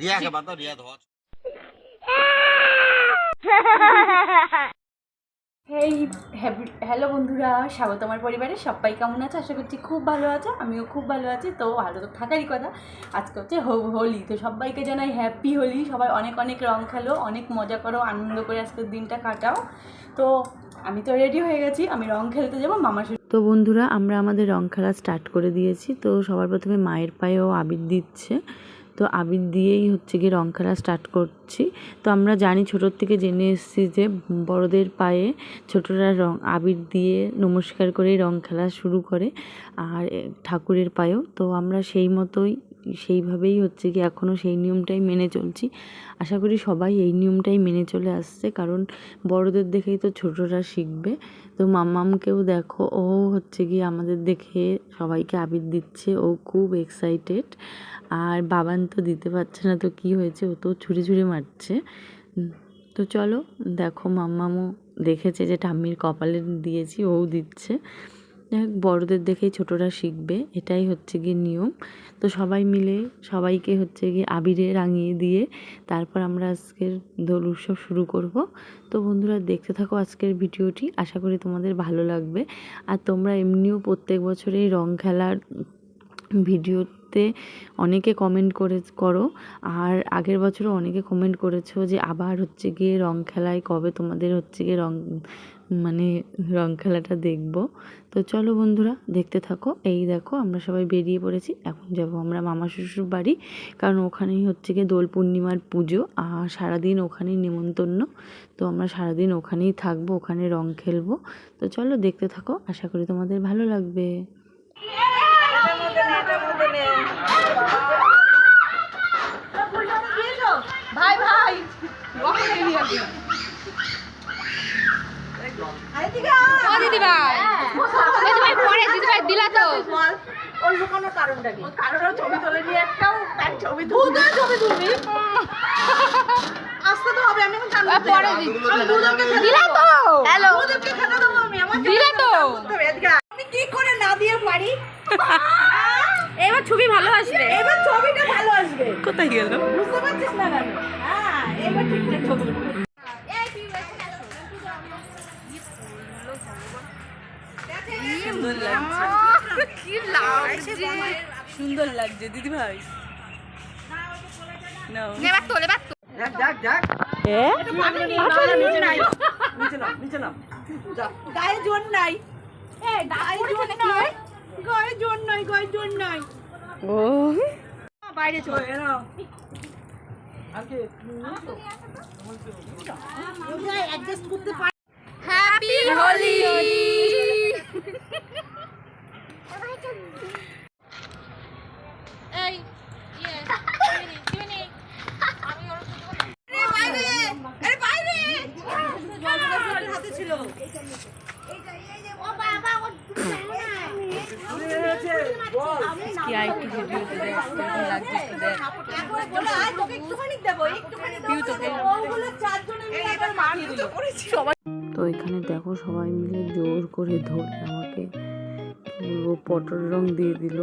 Riya hey hello বন্ধুরা স্বাগত আমার পরিবারে। সবাই কেমন আছে? আশা করছি খুব ভালো আছে আমিও খুব ভালো আছি। তো ভালো তো থাকারই কথা। আজকে হচ্ছে হোলি তো সবাইকে জানাই হ্যাপি হোলি। সবাই অনেক অনেক রং খেলো অনেক মজা করো আনন্দ করে আজকের দিনটা কাটাও। তো আমি তো রেডি হয়ে গেছি আমি রং খেলতে যাব মামার তো বন্ধুরা আমরা আমাদের রং খেলা স্টার্ট করে দিয়েছি। তো সবার প্রথমে মায়ের পায়েও আবির দিচ্ছে। তো আবির দিয়েই হচ্ছে গিয়ে রং খেলা স্টার্ট করছি। তো আমরা জানি ছোটোর থেকে জেনে এসেছি যে বড়দের পায়ে ছোটরা রং, আবির দিয়ে নমস্কার করে রং খেলা শুরু করে, আর ঠাকুরের পায়েও। তো আমরা সেই মতোই সেইভাবেই হচ্ছে কি এখনও সেই নিয়মটাই মেনে চলছি। আশা করি সবাই এই নিয়মটাই মেনে চলে আসছে, কারণ বড়দের দেখেই তো ছোটরা শিখবে। তো মাম্মামকেও দেখো, ও হচ্ছে গিয়ে আমাদের দেখে সবাইকে আবির দিচ্ছে, ও খুব এক্সাইটেড আর বাবান তো দিতে পারছে না, তো কি হয়েছে? ও তো ছুরি ছুরি মারছে। তো চলো, দেখো মাম্মামও দেখেছে যে ঠাম্মির কপালে দিয়েছি, ও দিচ্ছে। যাই হোক, বড়দের দেখেই ছোটরা শিখবে এটাই হচ্ছে গিয়ে নিয়ম। তো সবাই মিলে সবাইকে হচ্ছে গিয়ে আবিরে রাঙিয়ে দিয়ে তারপর আমরা আজকের দোল উৎসব শুরু করব। তো বন্ধুরা দেখতে থাকো আজকের ভিডিওটি আশা করি তোমাদের ভালো লাগবে। আর তোমরা এমনিও প্রত্যেক বছরেই রং খেলার ভিডিওতে অনেকে কমেন্ট করে করো। আর আগের বছরও অনেকে কমেন্ট করেছ যে আবার হচ্ছে গিয়ে রং খেলায় কবে তোমাদের হচ্ছে গিয়ে রং মানে রং খেলাটা দেখব। তো চলো বন্ধুরা, দেখতে থাকো। এই দেখো, আমরা সবাই বেরিয়ে পড়েছি। এখন যাব আমরা মামা শ্বশুর বাড়ি, কারণ ওখানেই হচ্ছে গিয়ে দোল পূর্ণিমার পুজো, আর সারাদিন ওখানেই নেমন্তন্ন। তো আমরা সারাদিন ওখানেই থাকব, ওখানে রং খেলব। তো চলো দেখতে থাকো, আশা করি তোমাদের ভালো লাগবে। ভাই ভাই ও দিদিভাই। ওই পরে দিদিভাই দিলা তো। ওর লুকানোর কারণটা কি? কারণ ছবি তোলে নিয়ে একটাও তার ছবি তুলবি ছবি তুলবি? আসতে তো হবে আমি এখন ও পরে দিলা তো। হ্যালো। ওদেরকে খেতে দেবো আমি আমার দিলা তো। আমি কি করে না দিয়ে পারি? এবার ছবি ভালো আসবে। এবার ছবিটা ভালো আসবে। কোথায় গেল বুঝতে পারছিস না কেন? হ্যাঁ এবার ঠিকঠাক ছবি কি লাগছে সুন্দর লাগছে দিদি ভাই বাইরে চল অ্যাডজাস্ট হ্যাপি হোলি এই ইয়ে কিউনি আমি ওর বাইরে আরে বাইরে হাতে ছিল কি আর একটু ভিডিওতে দেখ কেমন লাগছে একটু দেখ বলে তোকে একটুখানি দেবো একটুখানি দেবো তোকে। ওগুলো চারজনে মিলে একবার মাখিয়ে দিল। তো এখানে দেখো সবাই মিলে জোর করে ধরে আমাকে। পুরো পটল রং দিয়ে দিল।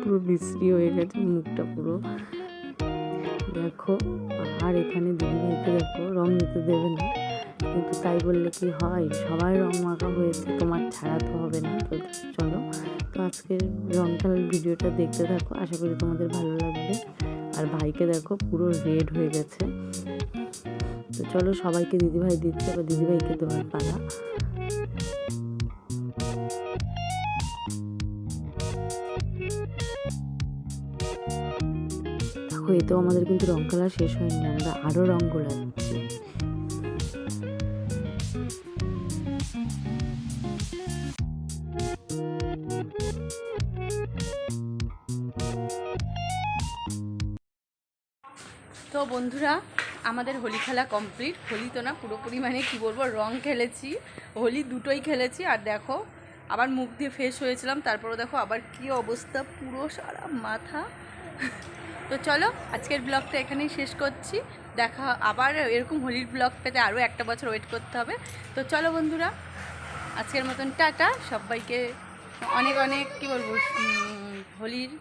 পুরো বিশ্রী হয়ে গেছে মুখটা পুরো। দেখো আর এখানে দিদিভাইকে দেখো রং দিতে দেবে না। কিন্তু তাই বললে কি হয়? সবাই রং মাখা হয়েছে তোমার ছাড়া তো হবে না। তো চলো। তো আজকের রং খেলার ভিডিওটা দেখতে থাকো, আশা করি তোমাদের ভালো লাগবে। আর ভাইকে দেখো, পুরো রেড হয়ে গেছে। তো চলো সবাইকে দিদিভাই দিচ্ছে বা দিদিভাইকে দেওয়ার পালা। দেখো, এতেও আমাদের কিন্তু রং খেলা শেষ হয়নি, আমরা আরও রং গোলাচ্ছি। তো বন্ধুরা, আমাদের হোলি খেলা কমপ্লিট হোলি তো না পুরোপুরি মানে কি বলব, রং খেলেছি। হোলি দুটোই খেলেছি, আর দেখো, আবার মুখ দিয়ে ফ্রেশ হয়েছিলাম। তারপরে দেখো, আবার কি অবস্থা, পুরো সারা মাথা। তো চলো, আজকের ব্লগটা এখানেই শেষ করছি। দেখা, আবার এরকম হোলির ব্লগ পেতে আরও একটা বছর ওয়েট করতে হবে। তো চলো বন্ধুরা, আজকের মতন টাটা। সবাইকে অনেক অনেক, কী বলব হোলির